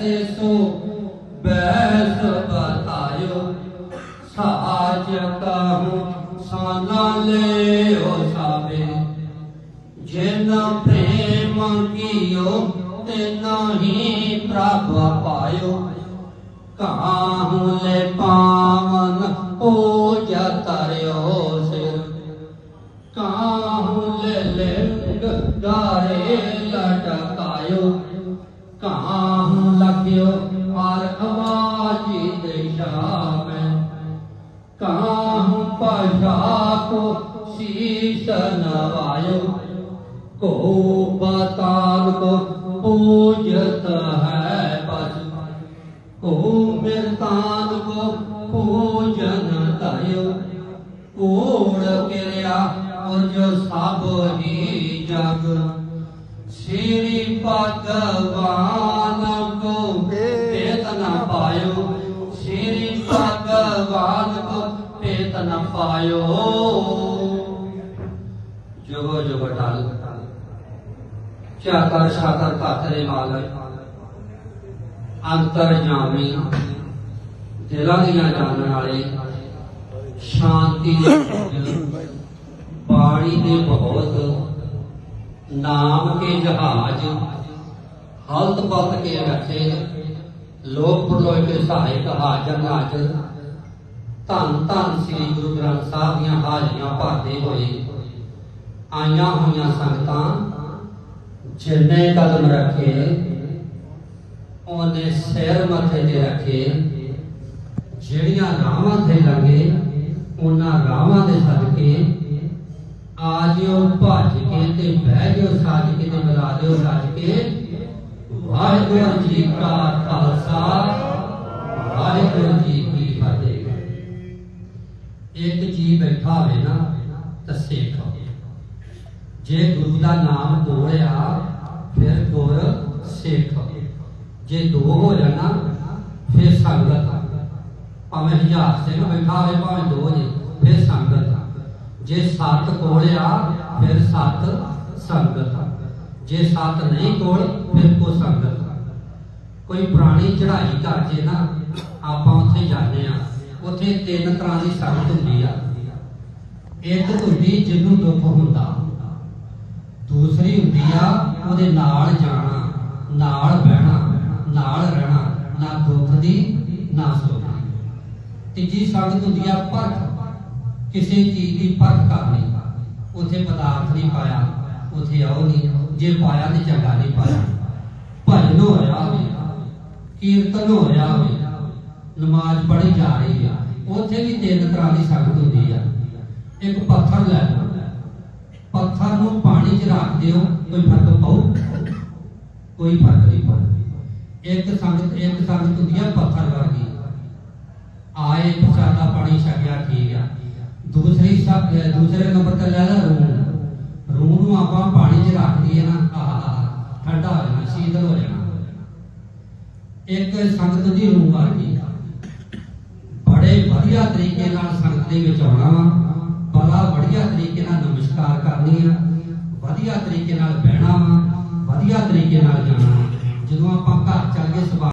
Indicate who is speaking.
Speaker 1: દેશો બહેસ બતાયો સાજ કહું સાના લેઓ સાબે જેના પ્રેમ કિયો તેના હી પ્રભ પાયો કાહું લે પાવન પૂજા તર્યો સિર કાહું લે લે ગારે લટકાયો ਕਾਹੂ ਪਾਸ਼ਾ ਕੋ ਸੀਸ ਨਵਾਇਓ ਕੋ ਬਤਾਲ ਕੋ ਪੂਜਤ ਹੈ ਬਸ ਕੋ ਮਿਰਤਾਨ ਕੋ ਪੂਜਨ ਤਾਇਓ ਕੋੜ ਕਿਰਿਆ ਔਰ ਜੋ ਸਭ ਹੀ ਜਗ ਸ੍ਰੀ ਭਗਵਾਨ ਕੋ ਪੇਤ ਨ ਪਾਇਓ ਨ ਪਾਇਓ। ਜਗੋ ਜਗੋ ਟਾਲ ਚਾਕਰ ਸ਼ਾਕਰ ਪਾਤਰੇ ਮਾਲਕ। ਅੰਤਰ ਜਾਮੀ ਦਿਲਾਂ ਦੀਆਂ ਜਾਣਨ ਵਾਲੇ ਸ਼ਾਂਤੀ ਦੇ ਬਾਣੀ ਦੇ ਬਹੁਤ। ਨਾਮ ਕੇ ਜਹਾਜ। ਹਲਤ ਪਲਤ ਕੇ ਰੱਖੇ ਲੋਕ ਪਰਲੋਕ ਕੇ ਸਹਾਇਕ ਹਾਜ਼ਰ ਨਾਜ਼ਰ ਧੰਨ ਧੰਨ ਸ੍ਰੀ ਗੁਰੂ ਗ੍ਰੰਥ ਸਾਹਿਬ ਦੀਆਂ ਹਾਜ਼ਰੀਆਂ ਭਰਦੇ ਹੋਏ ਆਈਆਂ ਹੋਈਆਂ ਸੰਗਤਾਂ, ਜਿੰਨੇ ਕਦਮ ਰੱਖੇ, ਉਹਨੇ ਸਿਰ ਮੱਥੇ ਤੇ ਰੱਖੇ, ਜਿਹੜੀਆਂ ਰਾਵਾਂ ਤੇ ਲੱਗੇ ਉਹਨਾਂ ਰਾਵਾਂ ਦੇ ਸਦਕੇ ਆ ਜਿਓ, ਭੱਜ ਕੇ ਤੇ ਬਹਿ ਜਿਓ, ਸਾਜ ਕੇ ਤੇ ਮਿਲਾ ਦਿਓ ਰੱਜ ਕੇ। ਵਾਹਿਗੁਰੂ ਜੀ ਕਾ ਹੋਵੇ ਨਾ ਤਾਂ ਸਿੱਖ ਜੇ ਗੁਰੂ ਦਾ ਨਾਮ ਦੋੜਿਆ ਫਿਰ ਗੁਰ ਸਿੱਖ ਜੇ ਦੋ ਹੋ ਜਾਣਾ, ਫਿਰ ਸੰਗਤ। ਭਾਵੇਂ ਹਜ਼ਾਰ ਸਿੰਘ ਬੈਠਾ ਹੋਵੇ, ਭਾਵੇਂ ਦੋ ਜੇ, ਫਿਰ ਸੰਗਤ। ਜੇ ਸੱਤ ਕੋਲਿਆ ਫਿਰ ਸੱਤ ਸੰਗਤ। ਜੇ ਸੱਤ ਨਹੀਂ ਕੋਲ ਫਿਰ ਕੋ ਸੰਗਤ। ਕੋਈ ਪੁਰਾਣੀ ਚੜ੍ਹਾਈ ਕਰ ਜੇ ਨਾ, ਆਪਾਂ ਉੱਥੇ ਜਾਂਦੇ ਆ ਉੱਥੇ ਤਿੰਨ ਤਰ੍ਹਾਂ ਦੀ ਸੰਗਤ ਹੁੰਦੀ ਆ। ਇੱਕ ਹੁੰਦੀ ਜਿਹਨੂੰ ਦੁੱਖ ਹੁੰਦਾ। ਦੂਸਰੀ ਹੁੰਦੀ ਆ ਉਹਦੇ ਨਾਲ ਜਾਣਾ, ਨਾਲ ਬਹਿਣਾ, ਨਾਲ ਰਹਿਣਾ, ਨਾ ਦੁੱਖ ਦੀ, ਨਾ ਸੁੱਖ ਤੀਜੀ ਸੰਗਤ ਹੁੰਦੀ ਆ ਪਰਖ। ਕਿਸੇ ਚੀਜ਼ ਦੀ ਪਰਖ ਕਰਨੀ। ਉਥੇ ਪਦਾਰਥ ਨਹੀਂ ਪਾਇਆ, ਉਥੇ ਆਉ ਨਹੀਂ ਜੇ ਪਾਇਆ ਤੇ ਚੰਗਾ ਨਹੀਂ ਪਾਇਆ। ਭਜਨ ਹੋਇਆ ਹੋਵੇ, ਕੀਰਤਨ ਹੋਇਆ ਹੋਵੇ, ਨਮਾਜ਼ ਪੜ੍ਹੀ ਜਾ ਰਹੀ ਆ, ਉਥੇ ਵੀ ਤਿੰਨ ਤਰ੍ਹਾਂ ਦੀ ਸੰਗਤ ਹੁੰਦੀ ਆ। ਇੱਕ ਪੱਥਰ ਲੈ ਲਓ। ਪੱਥਰ ਨੂੰ ਪਾਣੀ 'ਚ ਰੱਖ ਦਿਓ, ਕੋਈ ਫ਼ਰਕ ਪਊ? ਕੋਈ ਫ਼ਰਕ ਨਹੀਂ ਪਊ। ਇੱਕ ਸੰਗਤ ਇੱਕ ਸੰਗਤ ਹੁੰਦੀ ਪੱਥਰ ਵਰਗੀ। ਆਏ ਪ੍ਰਸਾਦਾ ਪਾਣੀ ਛਕਿਆ, ਠੀਕ ਆ। ਦੂਸਰੀ ਦੂਸਰੇ ਨੰਬਰ ਤੇ ਲੈ ਲਾ ਰੂਹ। ਰੂਹ ਨੂੰ ਆਪਾਂ ਪਾਣੀ 'ਚ ਰੱਖ ਦਈਏ ਨਾ, ਆਹ ਠੰਡਾ ਹੋ ਜਾਣਾ, ਸ਼ੀਤਲ ਹੋ ਜਾਣਾ। ਇੱਕ ਸੰਗਤ ਦੀ ਰੂਹ ਵਰਗੀ। ਬੜੇ ਵਧੀਆ ਤਰੀਕੇ ਨਾਲ ਸੰਗਤ ਦੇ ਵਿੱਚ ਆਉਣਾ ਨਮਸਕਾਰ ਆ ਵਧੀਆ ਤਰੀਕੇ ਨਾਲ ਬਹਿਣਾ ਵਾ, ਵਧੀਆ ਤਰੀਕੇ ਨਾਲ ਜਾਣਾ ਵਾ। ਜਦੋਂ ਆਪਾਂ ਘਰ ਚੱਲ ਕੇ ਸੁਭਾਅ